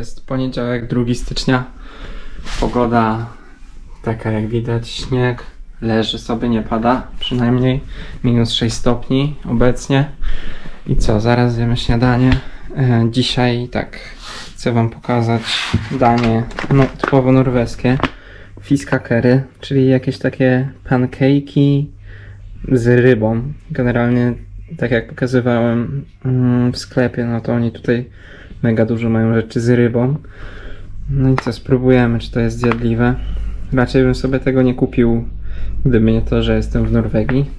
Jest poniedziałek, 2 stycznia. Pogoda taka jak widać, śnieg leży sobie, nie pada, przynajmniej minus 6 stopni obecnie. I co, zaraz zjemy śniadanie. E, dzisiaj tak chcę Wam pokazać danie no, typowo norweskie. Fiskakery, czyli jakieś takie pancake'i z rybą. Generalnie, tak jak pokazywałem mm, w sklepie, no to oni tutaj mega dużo mają rzeczy z rybą. No i co, spróbujemy, czy to jest zjadliwe. Raczej bym sobie tego nie kupił, gdyby nie to, że jestem w Norwegii.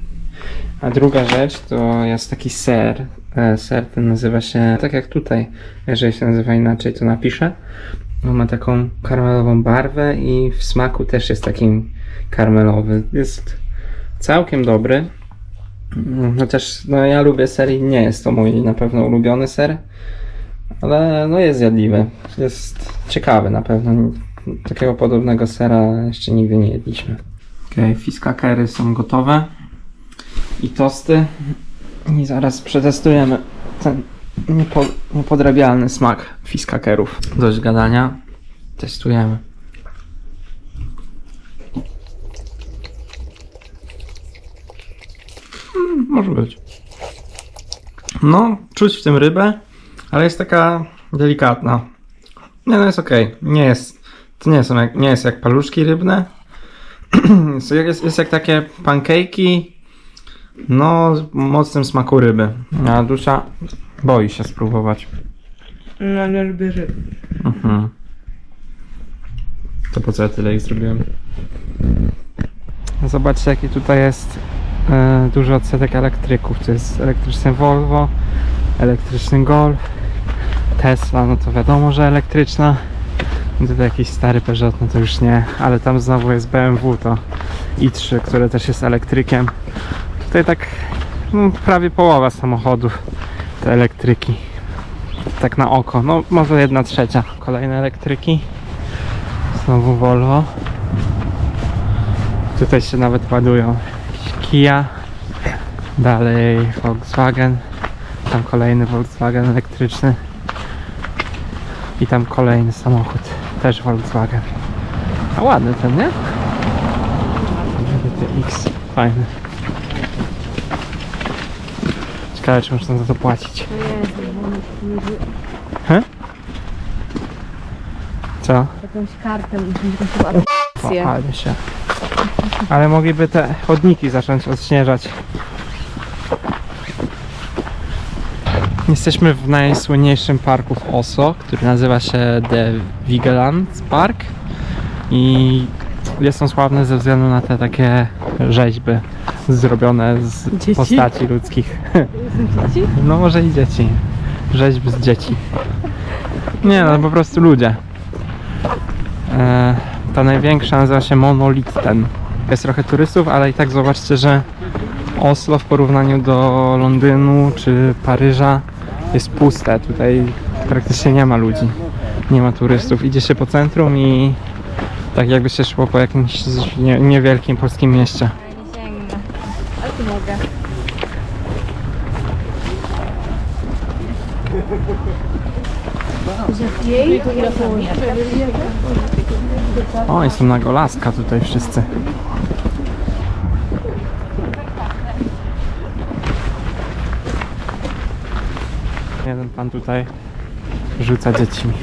A druga rzecz to jest taki ser. E, Ser ten nazywa się tak jak tutaj. Jeżeli się nazywa inaczej, to napiszę. On ma taką karmelową barwę i w smaku też jest takim karmelowy. Jest całkiem dobry. Mm, Chociaż no, ja lubię ser i nie jest to mój na pewno ulubiony ser. Ale no jest zjadliwy. Jest ciekawy na pewno. Takiego podobnego sera jeszcze nigdy nie jedliśmy. Okej, fiskakery są gotowe. I tosty. I zaraz przetestujemy ten niepo, niepodrabialny smak fiskakerów. Dość gadania. Testujemy. Mm, może być. No, czuć w tym rybę, ale jest taka delikatna. Nie, no jest okej. Nie jest. To nie, są jak, nie jest jak paluszki rybne. jest, jest, jak takie pancake'i. No, z mocnym smaku ryby. A dusza boi się spróbować. No nie lubię ryb. Mhm. To po co ja tyle ich zrobiłem? Zobaczcie, jaki tutaj jest e, duży odsetek elektryków. To jest elektryczny Volvo, elektryczny Golf, Tesla, no to wiadomo, że elektryczna. Tutaj jakiś stary Peugeot, no to już nie, ale tam znowu jest BMW, to i3, które też jest elektrykiem. Tutaj tak no, prawie połowa samochodów to elektryki tak na oko. No może jedna trzecia. Kolejne elektryki. Znowu Volvo. Tutaj się nawet ładują Kia. Dalej Volkswagen. Tam kolejny Volkswagen elektryczny. I tam kolejny samochód. Też Volkswagen. A ładny ten, nie? X. Fajny. Ciekawe, czy można za to płacić. He? Co? Jakąś kartę. Ale się. Ale mogliby te chodniki zacząć odśnieżać. Jesteśmy w najsłynniejszym parku w Oslo, który nazywa się The Vigeland Park i jest on sławny ze względu na te takie rzeźby zrobione z Dzieci? postaci ludzkich. Dzieci? No może i dzieci. Rzeźby z dzieci. Nie no, po prostu ludzie. E, ta największa nazywa się Monolitten. Jest trochę turystów, ale i tak zobaczcie, że Oslo w porównaniu do Londynu czy Paryża jest puste. Tutaj praktycznie nie ma ludzi. Nie ma turystów. Idzie się po centrum i tak jakby się szło po jakimś nie, niewielkim polskim mieście. O, są na golaska tutaj wszyscy. Jeden pan tutaj rzuca dziećmi.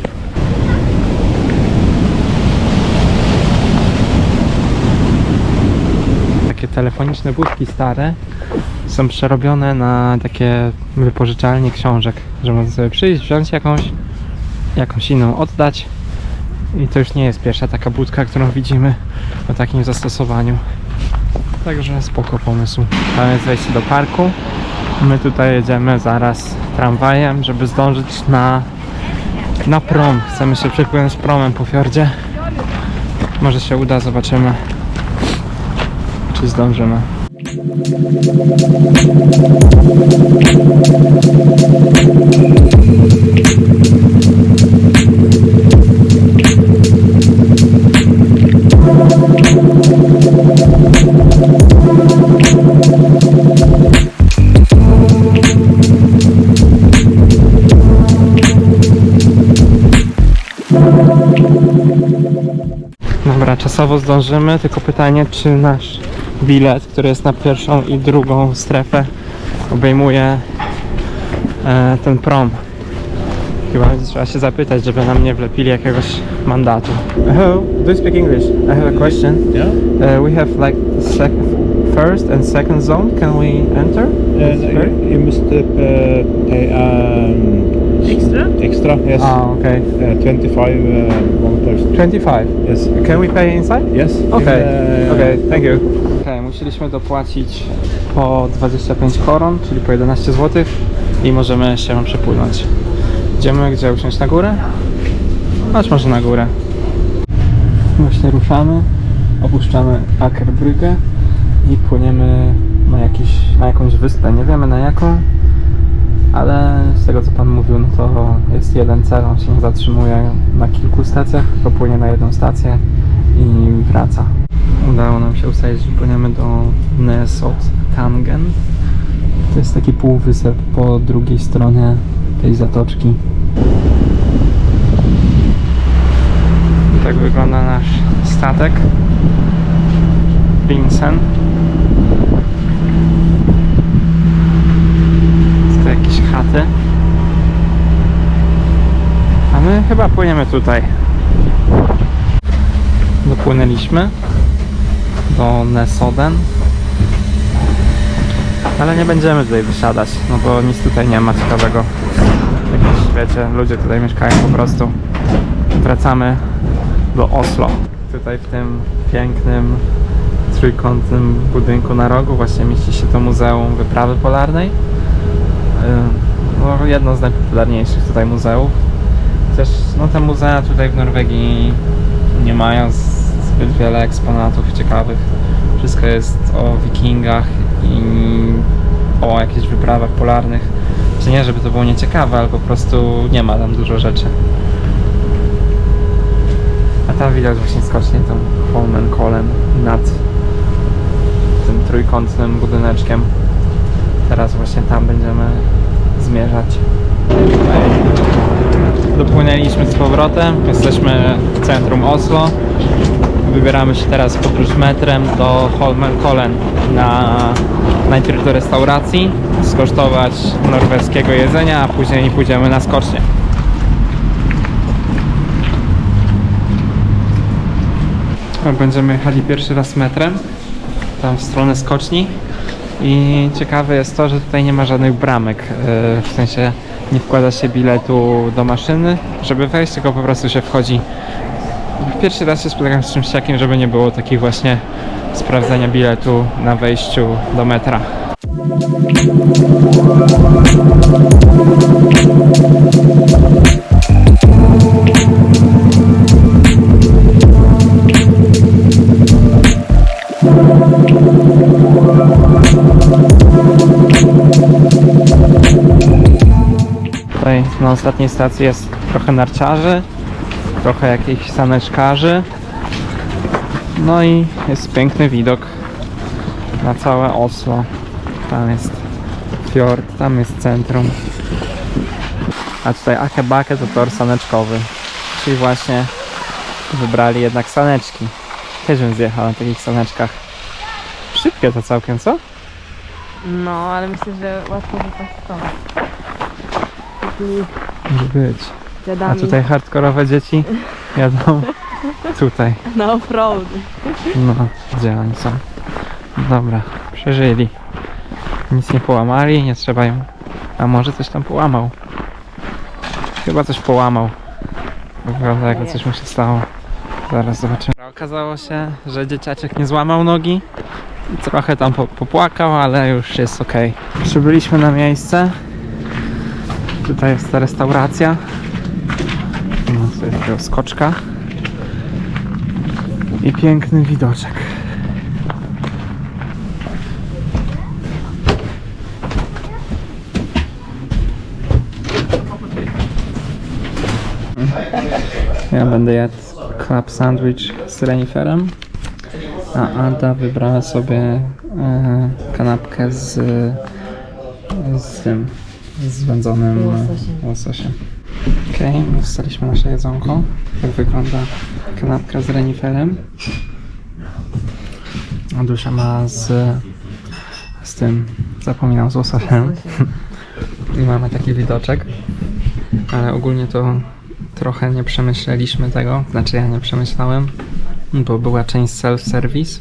Takie telefoniczne budki stare są przerobione na takie wypożyczalnie książek, że można sobie przyjść, wziąć jakąś, jakąś inną oddać i to już nie jest pierwsza taka budka, którą widzimy o takim zastosowaniu. Także spoko pomysł. Tam jest wejście do parku. My tutaj jedziemy zaraz tramwajem, żeby zdążyć na, na prom. Chcemy się przepłynąć promem po fiordzie. Może się uda, zobaczymy, czy zdążymy. Thank you. Dobra, czasowo zdążymy, tylko pytanie, czy nasz bilet, który jest na pierwszą i drugą strefę, obejmuje e, ten prom. Chyba trzeba się zapytać, żeby nam nie wlepili jakiegoś mandatu. Hello, do you speak English? I have a question. Yeah. Uh, we have like the first and second zone. Can we enter? And you, you must uh, pay um, Extra? Extra, yes. Ah, okay. Uh, 25 uh, one person. 25. Yes. Can we pay inside? Yes. Okay, In, uh, okay, thank you. Okay, musieliśmy dopłacić po 25 koron, czyli po 11 zł i możemy się przepłynąć. Idziemy gdzie usiąść na górę? Chodź może na górę. Właśnie ruszamy, opuszczamy Akerbrücke i płyniemy na, jakiś, na jakąś wyspę. Nie wiemy na jaką, ale z tego co Pan mówił, no to jest jeden cel, on się nie zatrzymuje na kilku stacjach, tylko płynie na jedną stację i wraca. Udało nam się ustalić, że płyniemy do Nesot Tangen. To jest taki półwysep po drugiej stronie tej zatoczki. Tak wygląda nasz statek. Vincent. Jest to jakieś chaty. A my chyba płyniemy tutaj. Dopłynęliśmy do Nesoden. Ale nie będziemy tutaj wysiadać, no bo nic tutaj nie ma ciekawego. Jakieś, wiecie, ludzie tutaj mieszkają po prostu. Wracamy do Oslo. Tutaj w tym pięknym, trójkątnym budynku na rogu właśnie mieści się to Muzeum Wyprawy Polarnej. No, jedno z najpopularniejszych tutaj muzeów. Też no, te muzea tutaj w Norwegii nie mają zbyt wiele eksponatów ciekawych. Wszystko jest o wikingach i o jakichś wyprawach polarnych. Czy nie, żeby to było nieciekawe, ale po prostu nie ma tam dużo rzeczy. A tam widać właśnie skocznie tą Holmenkollen nad tym trójkątnym budyneczkiem. Teraz właśnie tam będziemy zmierzać. Dopłynęliśmy z powrotem, jesteśmy w centrum Oslo. Wybieramy się teraz w podróż metrem do Holmenkollen na najpierw do restauracji, skosztować norweskiego jedzenia, a później pójdziemy na skocznie. Będziemy jechali pierwszy raz metrem, tam w stronę skoczni i ciekawe jest to, że tutaj nie ma żadnych bramek, yy, w sensie nie wkłada się biletu do maszyny, żeby wejść, tylko po prostu się wchodzi. Pierwszy raz się spotykam z czymś takim, żeby nie było takich właśnie sprawdzenia biletu na wejściu do metra. Ostatniej stacji jest trochę narciarzy, trochę jakichś saneczkarzy. No i jest piękny widok na całe Oslo. Tam jest fiord, tam jest centrum. A tutaj Akebake to tor saneczkowy. Czyli właśnie wybrali jednak saneczki. Też bym zjechał na takich saneczkach. Szybkie to całkiem, co? No, ale myślę, że łatwo. Takimi Może być. A dziadami tutaj hardkorowe dzieci jadą tutaj. na offroad. No, gdzie oni są? Dobra, przeżyli. Nic nie połamali, nie trzeba im. A może coś tam połamał? Chyba coś połamał. Wygląda jakby coś mu się stało. Zaraz zobaczymy. Okazało się, że dzieciaczek nie złamał nogi. Trochę tam po- popłakał, ale już jest ok. Przybyliśmy na miejsce. Tutaj jest ta restauracja. No, jest takiego skoczka. I piękny widoczek. Ja będę jadł club sandwich z reniferem, a Ada wybrała sobie e, kanapkę z, z tym, z wędzonym Łososiem. łososiem. Okej, dostaliśmy nasze jedzonko. Tak wygląda kanapka z reniferem. A Dusia ma z, z tym, zapominam, z łososiem. I mamy taki widoczek. Ale ogólnie to trochę nie przemyśleliśmy tego. Znaczy ja nie przemyślałem, bo była część self-service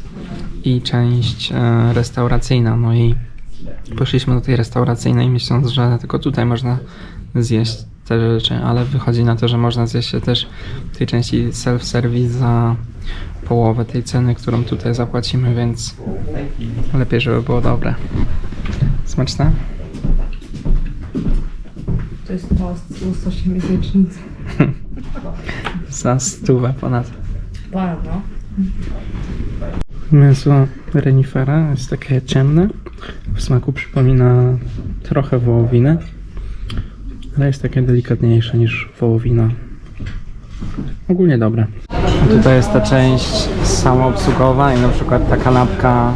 i część e, restauracyjna. No i poszliśmy do tej restauracyjnej myśląc, że tylko tutaj można zjeść te rzeczy, ale wychodzi na to, że można zjeść się też w tej części self-service za połowę tej ceny, którą tutaj zapłacimy, więc lepiej, żeby było dobre. Smaczne? To jest tost z łososiem i. Za stówę ponad. Bardzo. Mięso renifera jest takie ciemne. W smaku przypomina trochę wołowinę, ale jest takie delikatniejsze niż wołowina. Ogólnie dobre. Tutaj jest ta część samoobsługowa i na przykład ta kanapka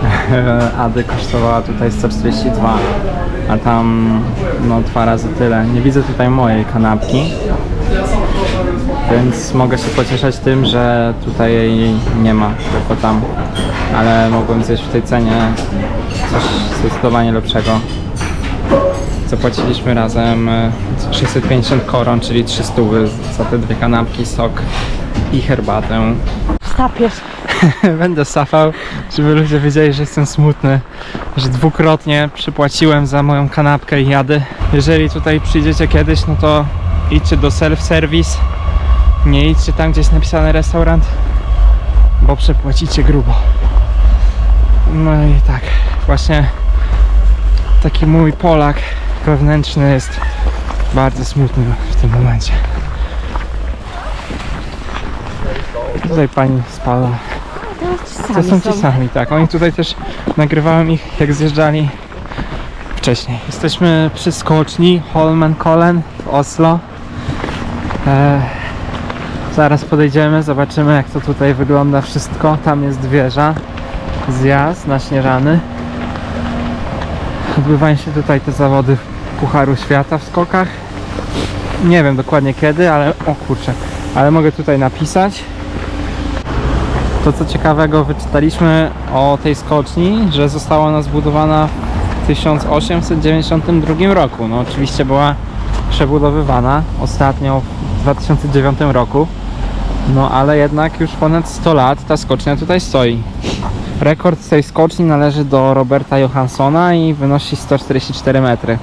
Ady kosztowała tutaj 142, a tam no dwa razy tyle. Nie widzę tutaj mojej kanapki, więc mogę się pocieszać tym, że tutaj jej nie ma, tylko tam. Ale mogłem zjeść w tej cenie coś zdecydowanie lepszego. Zapłaciliśmy razem e, 650 koron, czyli 300 za te dwie kanapki, sok i herbatę. Sapiesz. Będę safał, żeby ludzie wiedzieli, że jestem smutny, że dwukrotnie przypłaciłem za moją kanapkę i jadę. Jeżeli tutaj przyjdziecie kiedyś, no to idźcie do self-service, nie idźcie tam, gdzie jest napisany restaurant, bo przepłacicie grubo. No i tak, właśnie taki mój Polak wewnętrzny jest bardzo smutny w tym momencie. Tutaj pani spada. To są ci sami, tak. Oni tutaj też nagrywałem ich jak zjeżdżali wcześniej. Jesteśmy przy skoczni Holmenkollen w Oslo. E, zaraz podejdziemy, zobaczymy jak to tutaj wygląda wszystko. Tam jest wieża, zjazd na Śnieżany. Odbywają się tutaj te zawody Pucharu Świata w skokach. Nie wiem dokładnie kiedy, ale o kurczę, ale mogę tutaj napisać. To co ciekawego wyczytaliśmy o tej skoczni, że została ona zbudowana w 1892 roku. No oczywiście była przebudowywana ostatnio w 2009 roku. No ale jednak już ponad 100 lat ta skocznia tutaj stoi. Rekord tej skoczni należy do Roberta Johanssona i wynosi 144 metry.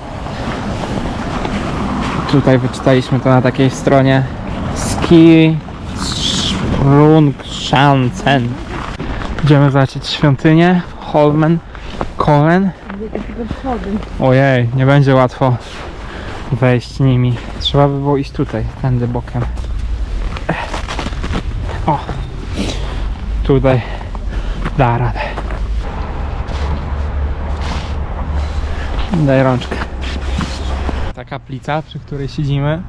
Tutaj wyczytaliśmy to na takiej stronie Ski Rungschanzen. Idziemy zobaczyć świątynię Holmen Kolen. Ojej, nie będzie łatwo wejść nimi. Trzeba by było iść tutaj, tędy bokiem. O! Tutaj da radę. Daj rączkę. Ta kaplica, przy której siedzimy,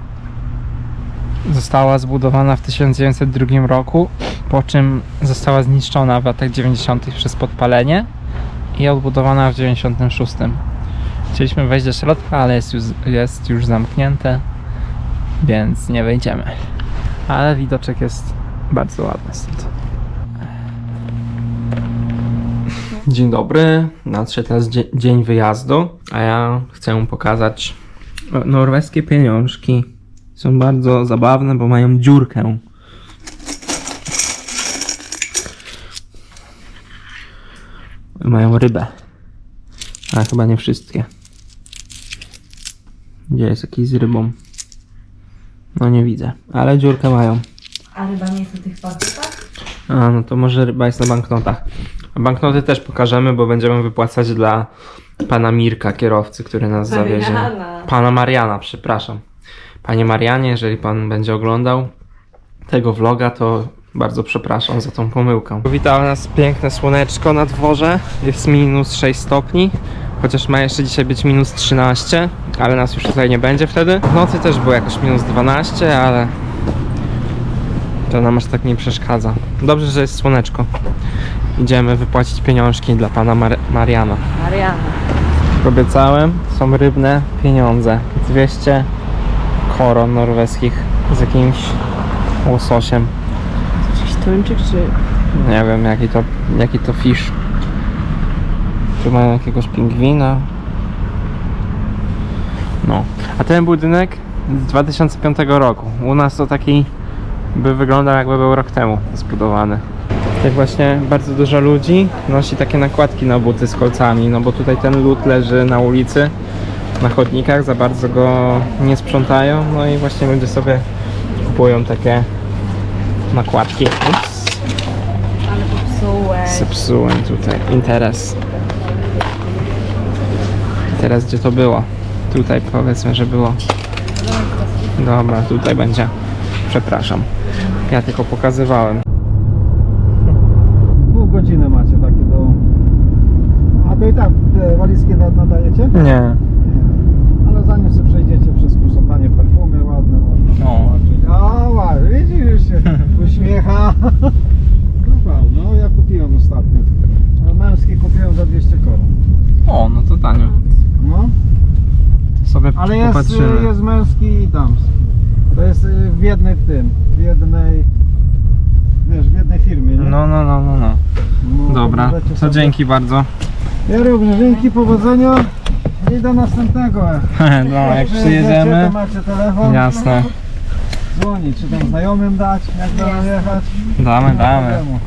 została zbudowana w 1902 roku, po czym została zniszczona w latach 90. przez podpalenie i odbudowana w 96. Chcieliśmy wejść do środka, ale jest już, jest już zamknięte, więc nie wejdziemy. Ale widoczek jest bardzo ładny stąd. Dzień dobry, nadszedł teraz dzie- dzień wyjazdu, a ja chcę pokazać e, norweskie pieniążki. Są bardzo zabawne, bo mają dziurkę. Mają rybę. Ale chyba nie wszystkie. Gdzie jest jakiś z rybą? No nie widzę, ale dziurkę mają. A ryba nie jest o tych patykach? A, no to może ryba jest na banknotach. A banknoty też pokażemy, bo będziemy wypłacać dla pana Mirka, kierowcy, który nas zawiezie. Mariana. Pana Mariana, przepraszam. Panie Marianie, jeżeli pan będzie oglądał tego vloga, to bardzo przepraszam za tą pomyłkę. Witało nas piękne słoneczko na dworze. Jest minus 6 stopni. Chociaż ma jeszcze dzisiaj być minus 13, ale nas już tutaj nie będzie wtedy. W nocy też było jakoś minus 12, ale to nam aż tak nie przeszkadza. Dobrze, że jest słoneczko. Idziemy wypłacić pieniążki dla pana Mar- Mariana. Mariana. Obiecałem, są rybne pieniądze. 200 koron norweskich z jakimś łososiem. Jakiś tuńczyk czy... Nie wiem jaki to, jaki to fish. Tu mają jakiegoś pingwina. No. A ten budynek z 2005 roku. U nas to taki by wyglądał jakby był rok temu zbudowany. Jak właśnie bardzo dużo ludzi nosi takie nakładki na buty z kolcami, no bo tutaj ten lód leży na ulicy, na chodnikach, za bardzo go nie sprzątają, no i właśnie ludzie sobie kupują takie nakładki. Ups. Ale popsułeś. Zepsułem tutaj interes. Teraz gdzie to było? Tutaj powiedzmy, że było. Dobra, tutaj będzie. Przepraszam. Ja tylko pokazywałem. Pół godziny macie takie do... A to i tak te walizki nad- nadajecie? Nie. Ale zanim sobie przejdziecie przez posprzątanie perfumy ładne można O. zobaczyć. A ładnie, widzisz, już się uśmiecha. No no ja kupiłem ostatnio. A Męski kupiłem za 200 koron. O, no to tanio. No, To sobie ale jest, popatrzymy. jest męski i damski. To jest y, w jednej w tym, w jednej, wiesz, w jednej firmie, nie? No, no, no, no, no. No, Dobra, możecie to sobie- dzięki bardzo. Ja również dzięki, powodzenia i do następnego. No, jak przyjedziemy. to macie telefon. Jasne. Dzwonić, czy tam znajomym dać, jak będą jechać. Damy, Nie ma damy. problemu.